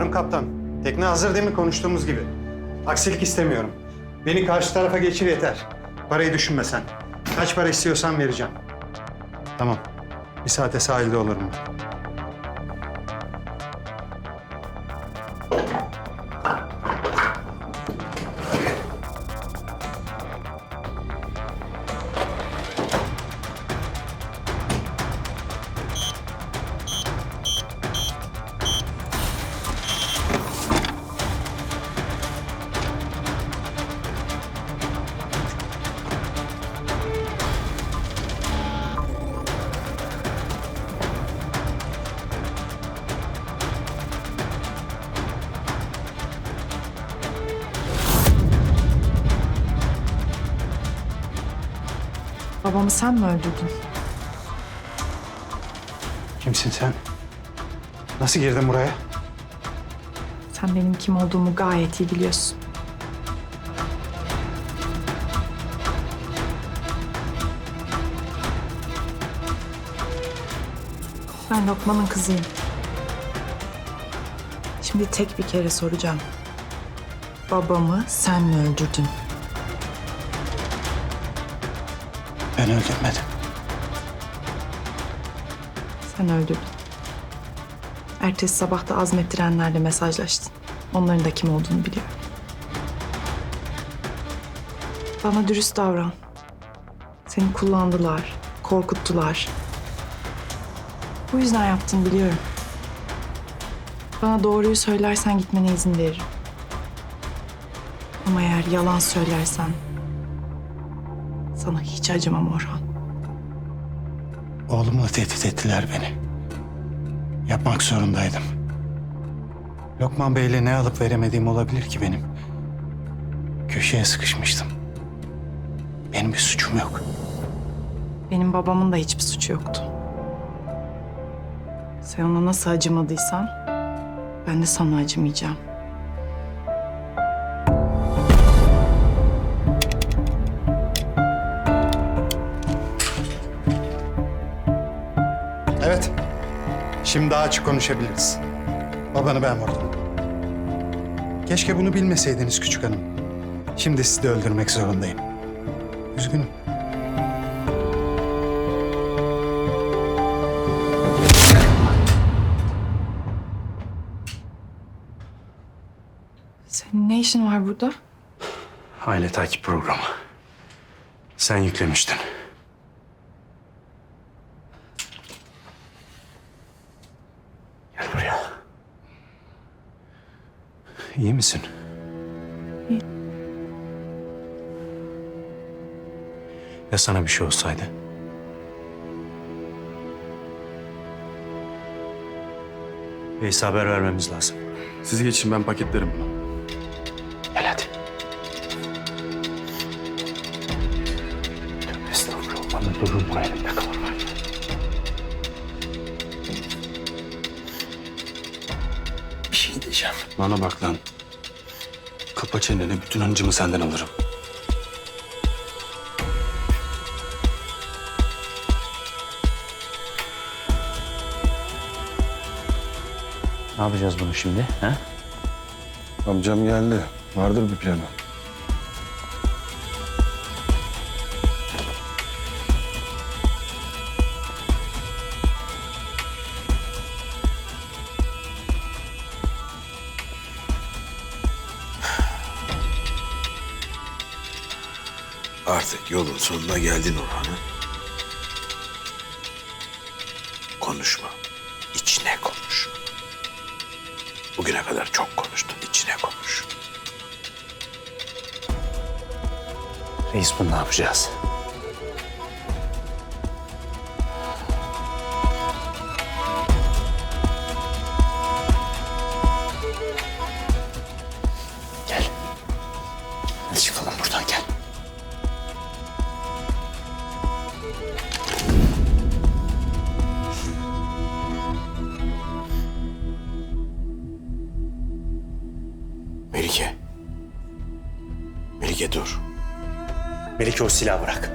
Harun Kaptan, tekne hazır değil mi konuştuğumuz gibi? Aksilik istemiyorum. Beni karşı tarafa geçir yeter. Parayı düşünme sen. Kaç para istiyorsan vereceğim. Tamam. Bir saate sahilde olurum ben. Babamı sen mi öldürdün? Kimsin sen? Nasıl girdin buraya? Sen benim kim olduğumu gayet iyi biliyorsun. Ben Lokman'ın kızıyım. Şimdi tek bir kere soracağım. Babamı sen mi öldürdün? Ben öldürmedim. Sen öldürdün. Ertesi sabah da azmettirenlerle mesajlaştın. Onların da kim olduğunu biliyorum. Bana dürüst davran. Seni kullandılar, korkuttular. Bu yüzden yaptın biliyorum. Bana doğruyu söylersen gitmene izin veririm. Ama eğer yalan söylersen sana hiç acımam Orhan. Oğlumla tehdit ettiler beni. Yapmak zorundaydım. Lokman Bey'le ne alıp veremediğim olabilir ki benim? Köşeye sıkışmıştım. Benim bir suçum yok. Benim babamın da hiçbir suçu yoktu. Sen ona nasıl acımadıysan ben de sana acımayacağım. Evet. Şimdi daha açık konuşabiliriz. Babanı ben vurdum. Keşke bunu bilmeseydiniz küçük hanım. Şimdi sizi de öldürmek zorundayım. Üzgünüm. Senin ne işin var burada? Aile takip programı. Sen yüklemiştin. Gel buraya. İyi misin? İyi. Ya sana bir şey olsaydı? Veys'e haber vermemiz lazım. Siz geçin ben paketlerim bunu. Gel hadi. Tövbe estağfurullah. Bana durun bu elimde kalır var ya. Bir şey diyeceğim. Bana bak lan. Kapa çeneni bütün hıncımı senden alırım. Ne yapacağız bunu şimdi? Ha? Amcam geldi. Vardır bir planı. Artık yolun sonuna geldin Orhan'ım. Konuşma. İçine konuş. Bugüne kadar çok konuştun. içine konuş. Reis bunu ne yapacağız? Melike dur. Melike o silahı bırak.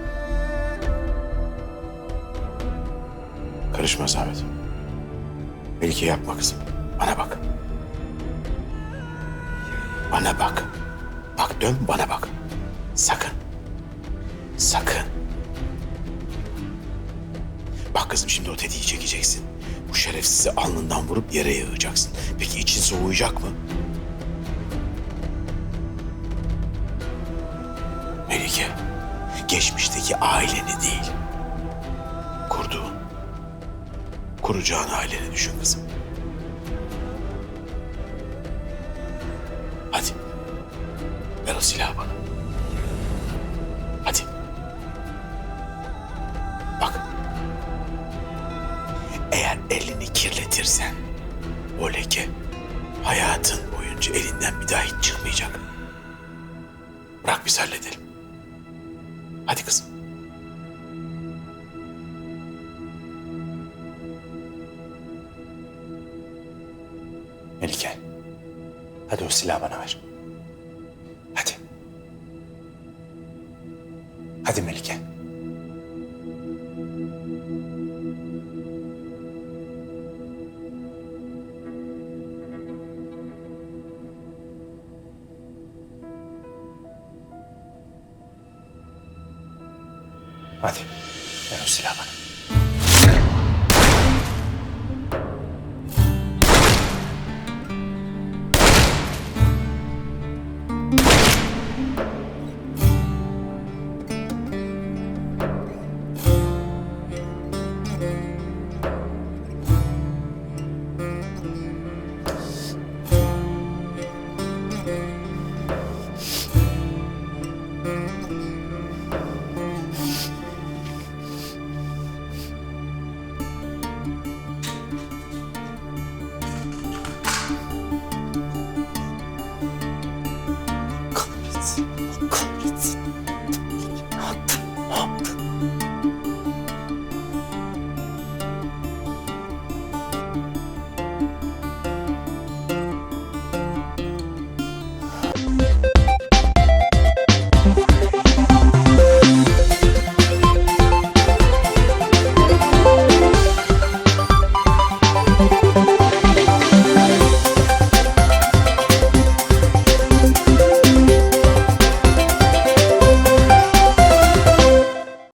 Karışma Zahmet. Melike yapma kızım. Bana bak. Bana bak. Bak dön bana bak. Sakın. Sakın. Bak kızım şimdi o tetiği çekeceksin. Bu şerefsizi alnından vurup yere yığacaksın. Peki için soğuyacak mı? Melike, geçmişteki aileni değil, kurduğun, kuracağın aileni düşün kızım. Hadi, ver o silahı bana. Hadi. Bak, eğer elini kirletirsen, o leke hayatın boyunca elinden bir daha hiç çıkmayacak. Bırak biz halledelim. Hadi kızım. Melike. Hadi o silahı bana ver. Hadi. Hadi Melike. Hadi. Ver o silahı bana.